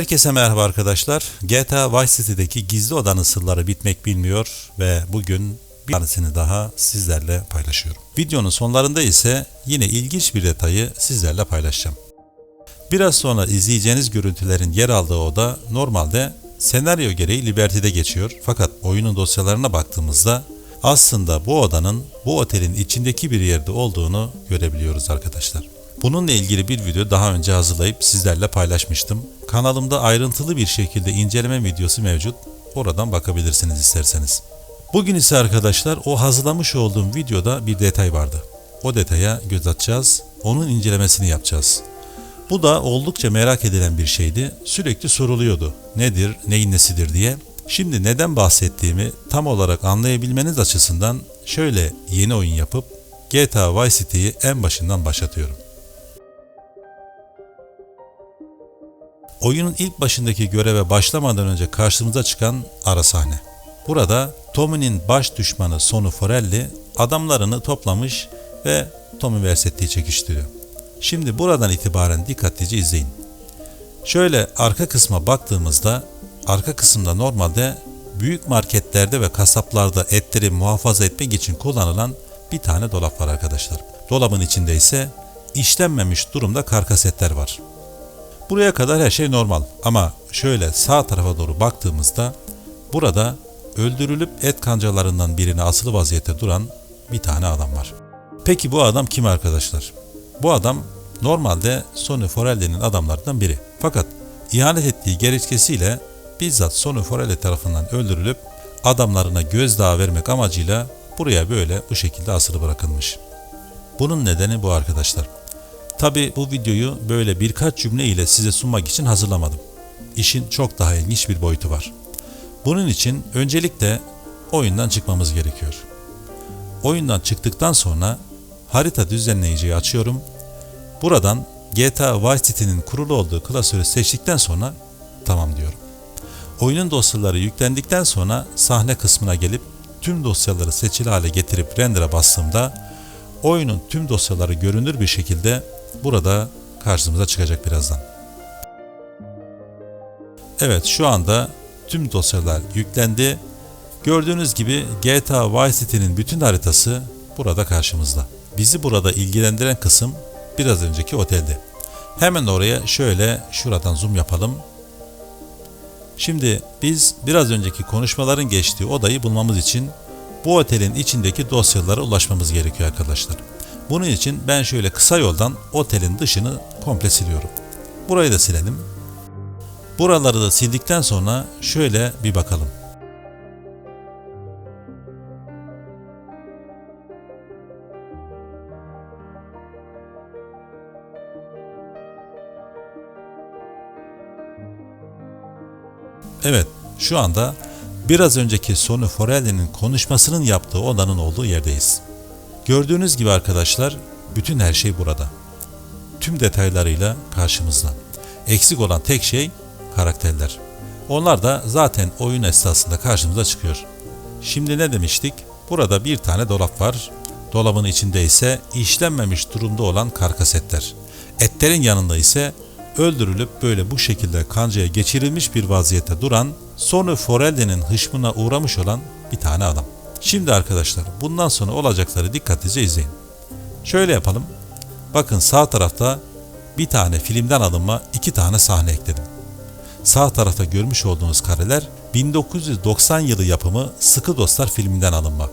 Herkese merhaba arkadaşlar. GTA Vice City'deki gizli odanın sırları bitmek bilmiyor ve bugün bir tanesini daha sizlerle paylaşıyorum. Videonun sonlarında ise yine ilginç bir detayı sizlerle paylaşacağım. Biraz sonra izleyeceğiniz görüntülerin yer aldığı oda normalde senaryo gereği Liberty'de geçiyor. Fakat oyunun dosyalarına baktığımızda aslında bu odanın bu otelin içindeki bir yerde olduğunu görebiliyoruz arkadaşlar. Bununla ilgili bir video daha önce hazırlayıp sizlerle paylaşmıştım. Kanalımda ayrıntılı bir şekilde inceleme videosu mevcut. Oradan bakabilirsiniz isterseniz. Bugün ise arkadaşlar o hazırlamış olduğum videoda bir detay vardı. O detaya göz atacağız. Onun incelemesini yapacağız. Bu da oldukça merak edilen bir şeydi. Sürekli soruluyordu. Nedir, neyin nesidir diye. Şimdi neden bahsettiğimi tam olarak anlayabilmeniz açısından şöyle yeni oyun yapıp GTA Vice City'yi en başından başlatıyorum. Oyunun ilk başındaki göreve başlamadan önce karşımıza çıkan ara sahne. Burada Tommy'nin baş düşmanı Sonu Forelli adamlarını toplamış ve Tommy Versetti'yi çekiştiriyor. Şimdi buradan itibaren dikkatlice izleyin. Şöyle arka kısma baktığımızda arka kısımda normalde büyük marketlerde ve kasaplarda etleri muhafaza etmek için kullanılan bir tane dolap var arkadaşlar. Dolabın içinde ise işlenmemiş durumda karkas etler var. Buraya kadar her şey normal ama şöyle sağ tarafa doğru baktığımızda burada öldürülüp et kancalarından birine asılı vaziyette duran bir tane adam var. Peki bu adam kim arkadaşlar? Bu adam normalde Sony Forelli'nin adamlarından biri. Fakat ihanet ettiği gerekçesiyle bizzat Sony Forelli tarafından öldürülüp adamlarına gözdağı vermek amacıyla buraya böyle bu şekilde asılı bırakılmış. Bunun nedeni bu arkadaşlar. Tabi bu videoyu böyle birkaç cümle ile size sunmak için hazırlamadım. İşin çok daha ilginç bir boyutu var. Bunun için öncelikle oyundan çıkmamız gerekiyor. Oyundan çıktıktan sonra harita düzenleyiciyi açıyorum. Buradan GTA Vice City'nin kurulu olduğu klasörü seçtikten sonra tamam diyorum. Oyunun dosyaları yüklendikten sonra sahne kısmına gelip tüm dosyaları seçili hale getirip render'a bastığımda oyunun tüm dosyaları görünür bir şekilde burada karşımıza çıkacak birazdan. Evet şu anda tüm dosyalar yüklendi. Gördüğünüz gibi GTA Vice City'nin bütün haritası burada karşımızda. Bizi burada ilgilendiren kısım biraz önceki oteldi. Hemen oraya şöyle şuradan zoom yapalım. Şimdi biz biraz önceki konuşmaların geçtiği odayı bulmamız için bu otelin içindeki dosyalara ulaşmamız gerekiyor arkadaşlar. Bunun için ben şöyle kısa yoldan otelin dışını komple siliyorum. Burayı da silelim. Buraları da sildikten sonra şöyle bir bakalım. Evet, şu anda biraz önceki Sony Forelli'nin konuşmasının yaptığı odanın olduğu yerdeyiz. Gördüğünüz gibi arkadaşlar, bütün her şey burada. Tüm detaylarıyla karşımızda. Eksik olan tek şey karakterler. Onlar da zaten oyun esnasında karşımıza çıkıyor. Şimdi ne demiştik? Burada bir tane dolap var. Dolabın içinde ise işlenmemiş durumda olan karkas etler. Etlerin yanında ise öldürülüp böyle bu şekilde kancaya geçirilmiş bir vaziyette duran Sony Forelli'nin hışmına uğramış olan bir tane adam. Şimdi arkadaşlar bundan sonra olacakları dikkatlice izleyin. Şöyle yapalım. Bakın sağ tarafta bir tane filmden alınma iki tane sahne ekledim. Sağ tarafta görmüş olduğunuz kareler 1990 yılı yapımı Sıkı Dostlar filminden alınma.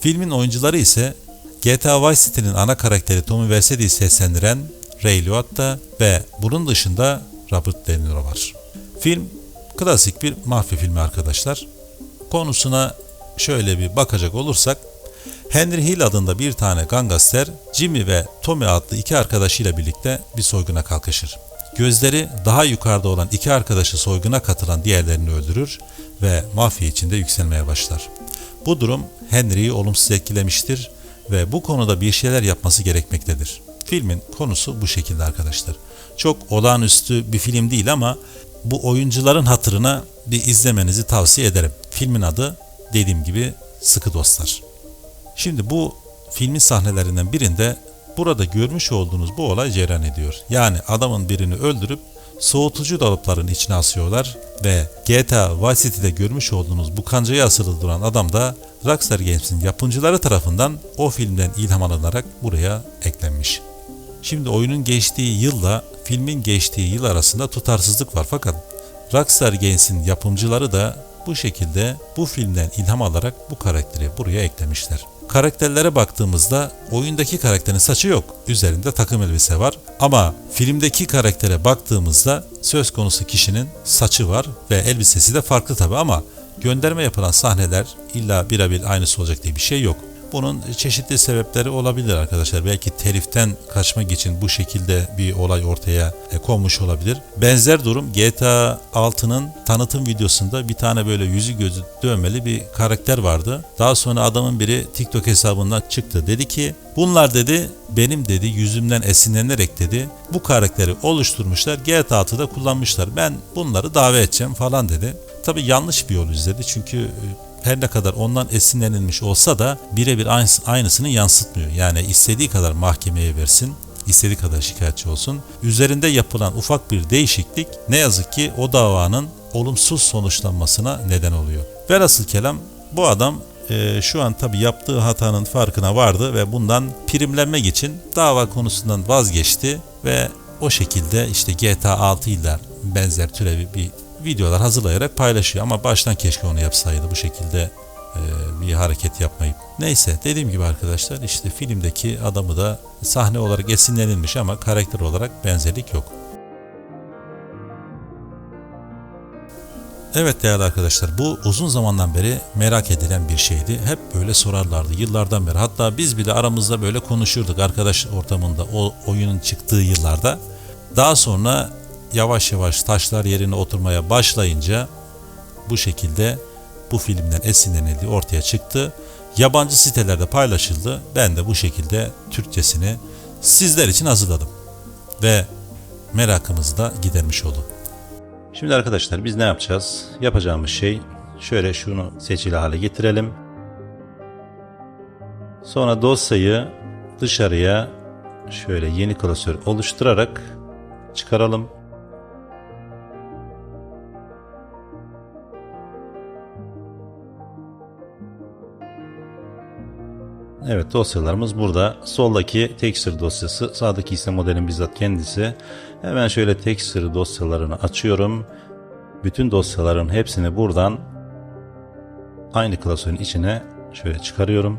Filmin oyuncuları ise GTA Vice City'nin ana karakteri Tommy Vercetti'yi seslendiren Ray Liotta ve bunun dışında Robert De Niro var. Film klasik bir mafya filmi arkadaşlar. Konusuna şöyle bir bakacak olursak Henry Hill adında bir tane gangster Jimmy ve Tommy adlı iki arkadaşıyla birlikte bir soyguna kalkışır. Gözleri daha yukarıda olan iki arkadaşı soyguna katılan diğerlerini öldürür ve mafya içinde yükselmeye başlar. Bu durum Henry'yi olumsuz etkilemiştir ve bu konuda bir şeyler yapması gerekmektedir. Filmin konusu bu şekilde arkadaşlar. Çok olağanüstü bir film değil ama bu oyuncuların hatırına bir izlemenizi tavsiye ederim. Filmin adı dediğim gibi Sıkı Dostlar. Şimdi bu filmin sahnelerinden birinde burada görmüş olduğunuz bu olay cereyan ediyor. Yani adamın birini öldürüp soğutucu dolapların içine asıyorlar ve GTA Vice City'de görmüş olduğunuz bu kancaya asılı duran adam da Rockstar Games'in yapımcıları tarafından o filmden ilham alınarak buraya eklenmiş. Şimdi oyunun geçtiği yılla filmin geçtiği yıl arasında tutarsızlık var fakat Rockstar Games'in yapımcıları da bu şekilde bu filmden ilham alarak bu karakteri buraya eklemişler. Karakterlere baktığımızda oyundaki karakterin saçı yok. Üzerinde takım elbise var. Ama filmdeki karaktere baktığımızda söz konusu kişinin saçı var ve elbisesi de farklı tabi ama gönderme yapılan sahneler illa birebir aynısı olacak diye bir şey yok. Bunun çeşitli sebepleri olabilir arkadaşlar. Belki teliften kaçmak için bu şekilde bir olay ortaya e, konmuş olabilir. Benzer durum GTA 6'nın tanıtım videosunda bir tane böyle yüzü gözü dövmeli bir karakter vardı. Daha sonra adamın biri TikTok hesabından çıktı. Dedi ki bunlar dedi benim dedi yüzümden esinlenerek dedi bu karakteri oluşturmuşlar. GTA 6'da kullanmışlar. Ben bunları davet edeceğim falan dedi. Tabi yanlış bir yol izledi çünkü e, her ne kadar ondan esinlenilmiş olsa da birebir aynısı, aynısını yansıtmıyor. Yani istediği kadar mahkemeye versin, istediği kadar şikayetçi olsun. Üzerinde yapılan ufak bir değişiklik ne yazık ki o davanın olumsuz sonuçlanmasına neden oluyor. Velhasıl kelam bu adam e, şu an tabi yaptığı hatanın farkına vardı ve bundan primlenmek için dava konusundan vazgeçti ve o şekilde işte GTA 6 ile benzer türevi bir videolar hazırlayarak paylaşıyor ama baştan keşke onu yapsaydı bu şekilde e, bir hareket yapmayıp. Neyse dediğim gibi arkadaşlar işte filmdeki adamı da sahne olarak esinlenilmiş ama karakter olarak benzerlik yok. Evet değerli arkadaşlar bu uzun zamandan beri merak edilen bir şeydi. Hep böyle sorarlardı yıllardan beri. Hatta biz bile aramızda böyle konuşurduk arkadaş ortamında o oyunun çıktığı yıllarda. Daha sonra yavaş yavaş taşlar yerine oturmaya başlayınca bu şekilde bu filmden esinlenildiği ortaya çıktı. Yabancı sitelerde paylaşıldı. Ben de bu şekilde Türkçesini sizler için hazırladım. Ve merakımızı da gidermiş oldu. Şimdi arkadaşlar biz ne yapacağız? Yapacağımız şey şöyle şunu seçili hale getirelim. Sonra dosyayı dışarıya şöyle yeni klasör oluşturarak çıkaralım. Evet dosyalarımız burada. Soldaki texture dosyası, sağdaki ise modelin bizzat kendisi. Hemen şöyle texture dosyalarını açıyorum. Bütün dosyaların hepsini buradan aynı klasörün içine şöyle çıkarıyorum.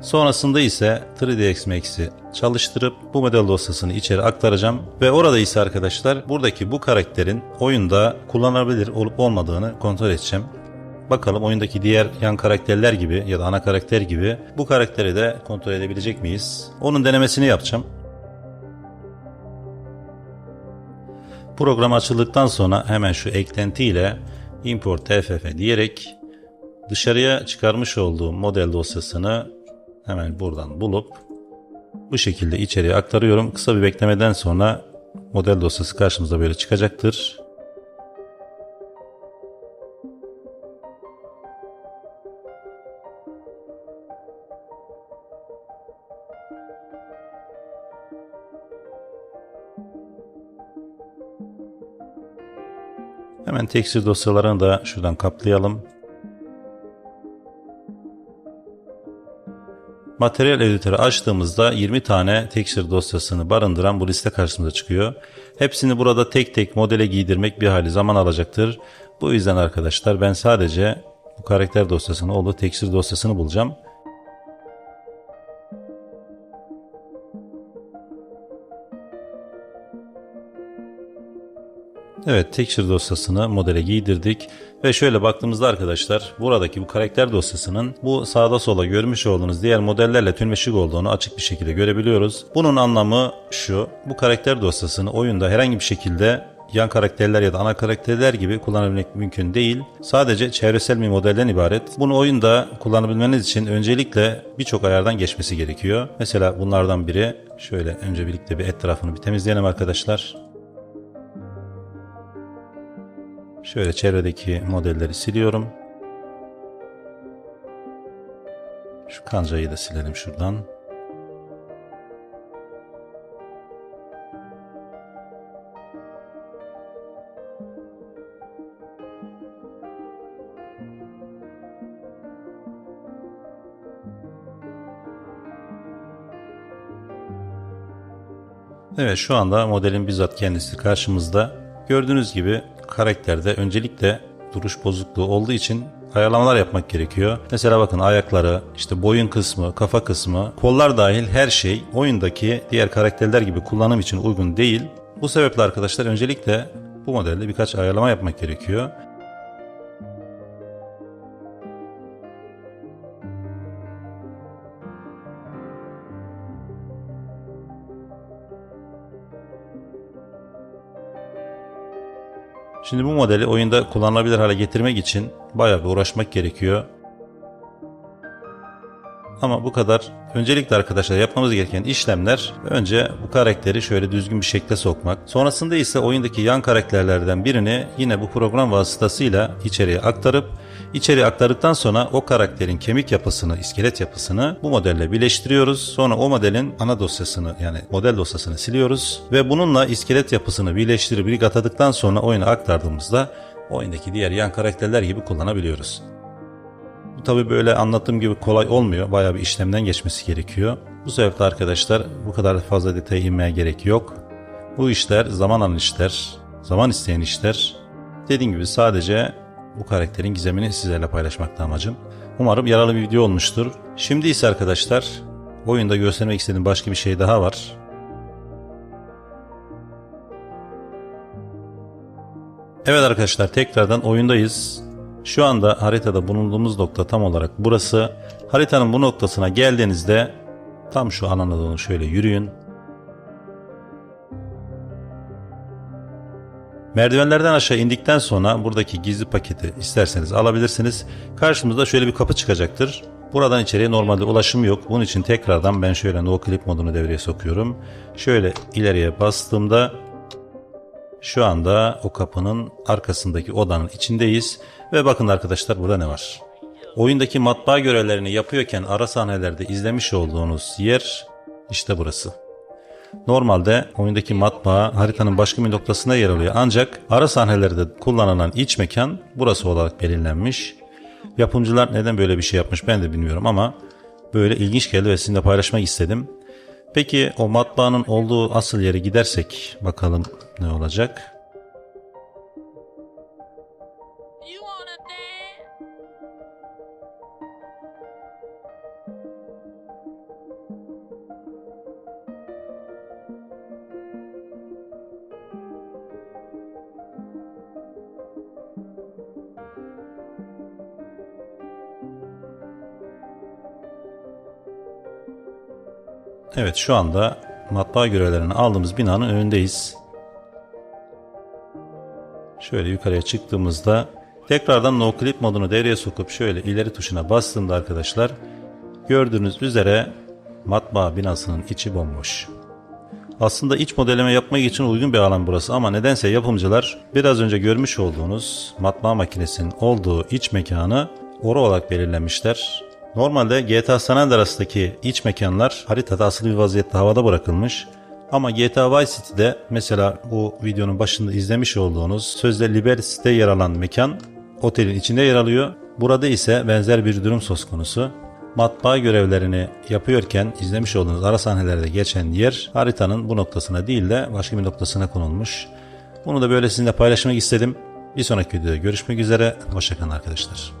Sonrasında ise 3ds Max'i çalıştırıp bu model dosyasını içeri aktaracağım ve orada ise arkadaşlar buradaki bu karakterin oyunda kullanılabilir olup olmadığını kontrol edeceğim. Bakalım oyundaki diğer yan karakterler gibi ya da ana karakter gibi bu karakteri de kontrol edebilecek miyiz? Onun denemesini yapacağım. Program açıldıktan sonra hemen şu eklenti ile import tff diyerek dışarıya çıkarmış olduğum model dosyasını hemen buradan bulup bu şekilde içeriye aktarıyorum. Kısa bir beklemeden sonra model dosyası karşımıza böyle çıkacaktır. Hemen tekstil dosyalarını da şuradan kaplayalım. Materyal editörü açtığımızda 20 tane tekstil dosyasını barındıran bu liste karşımıza çıkıyor. Hepsini burada tek tek modele giydirmek bir hali zaman alacaktır. Bu yüzden arkadaşlar ben sadece bu karakter dosyasını olduğu tekstil dosyasını bulacağım. Evet texture dosyasını modele giydirdik ve şöyle baktığımızda arkadaşlar buradaki bu karakter dosyasının bu sağda sola görmüş olduğunuz diğer modellerle tümleşik olduğunu açık bir şekilde görebiliyoruz. Bunun anlamı şu bu karakter dosyasını oyunda herhangi bir şekilde yan karakterler ya da ana karakterler gibi kullanabilmek mümkün değil. Sadece çevresel bir modelden ibaret. Bunu oyunda kullanabilmeniz için öncelikle birçok ayardan geçmesi gerekiyor. Mesela bunlardan biri şöyle önce birlikte bir etrafını bir temizleyelim arkadaşlar. Şöyle çevredeki modelleri siliyorum. Şu kancayı da silelim şuradan. Evet şu anda modelin bizzat kendisi karşımızda. Gördüğünüz gibi karakterde öncelikle duruş bozukluğu olduğu için ayarlamalar yapmak gerekiyor. Mesela bakın ayakları, işte boyun kısmı, kafa kısmı, kollar dahil her şey oyundaki diğer karakterler gibi kullanım için uygun değil. Bu sebeple arkadaşlar öncelikle bu modelde birkaç ayarlama yapmak gerekiyor. Şimdi bu modeli oyunda kullanılabilir hale getirmek için bayağı bir uğraşmak gerekiyor. Ama bu kadar. Öncelikle arkadaşlar yapmamız gereken işlemler önce bu karakteri şöyle düzgün bir şekle sokmak. Sonrasında ise oyundaki yan karakterlerden birini yine bu program vasıtasıyla içeriye aktarıp içeriye aktardıktan sonra o karakterin kemik yapısını, iskelet yapısını bu modelle birleştiriyoruz. Sonra o modelin ana dosyasını yani model dosyasını siliyoruz ve bununla iskelet yapısını birleştirip bir atadıktan sonra oyuna aktardığımızda oyundaki diğer yan karakterler gibi kullanabiliyoruz. Bu tabi böyle anlattığım gibi kolay olmuyor. Bayağı bir işlemden geçmesi gerekiyor. Bu sebeple arkadaşlar bu kadar fazla detaya inmeye gerek yok. Bu işler zaman alan işler, zaman isteyen işler. Dediğim gibi sadece bu karakterin gizemini sizlerle paylaşmakta amacım. Umarım yararlı bir video olmuştur. Şimdi ise arkadaşlar oyunda göstermek istediğim başka bir şey daha var. Evet arkadaşlar tekrardan oyundayız. Şu anda haritada bulunduğumuz nokta tam olarak burası. Haritanın bu noktasına geldiğinizde tam şu alana doğru şöyle yürüyün. Merdivenlerden aşağı indikten sonra buradaki gizli paketi isterseniz alabilirsiniz. Karşımızda şöyle bir kapı çıkacaktır. Buradan içeriye normalde ulaşım yok. Bunun için tekrardan ben şöyle no clip modunu devreye sokuyorum. Şöyle ileriye bastığımda şu anda o kapının arkasındaki odanın içindeyiz ve bakın arkadaşlar burada ne var. Oyundaki matbaa görevlerini yapıyorken ara sahnelerde izlemiş olduğunuz yer işte burası. Normalde oyundaki matbaa haritanın başka bir noktasında yer alıyor ancak ara sahnelerde kullanılan iç mekan burası olarak belirlenmiş. Yapımcılar neden böyle bir şey yapmış ben de bilmiyorum ama böyle ilginç geldi ve sizinle paylaşmak istedim. Peki o matbaanın olduğu asıl yere gidersek bakalım ne olacak. You wanna dance? Evet şu anda matbaa görevlerini aldığımız binanın önündeyiz. Şöyle yukarıya çıktığımızda tekrardan no clip modunu devreye sokup şöyle ileri tuşuna bastığımda arkadaşlar gördüğünüz üzere matbaa binasının içi bomboş. Aslında iç modelleme yapmak için uygun bir alan burası ama nedense yapımcılar biraz önce görmüş olduğunuz matbaa makinesinin olduğu iç mekanı ora olarak belirlemişler. Normalde GTA San Andreas'taki iç mekanlar haritada asılı bir vaziyette havada bırakılmış. Ama GTA Vice City'de mesela bu videonun başında izlemiş olduğunuz sözde Liberty'de yer alan mekan otelin içinde yer alıyor. Burada ise benzer bir durum söz konusu. Matbaa görevlerini yapıyorken izlemiş olduğunuz ara sahnelerde geçen yer haritanın bu noktasına değil de başka bir noktasına konulmuş. Bunu da böyle sizinle paylaşmak istedim. Bir sonraki videoda görüşmek üzere. Hoşçakalın arkadaşlar.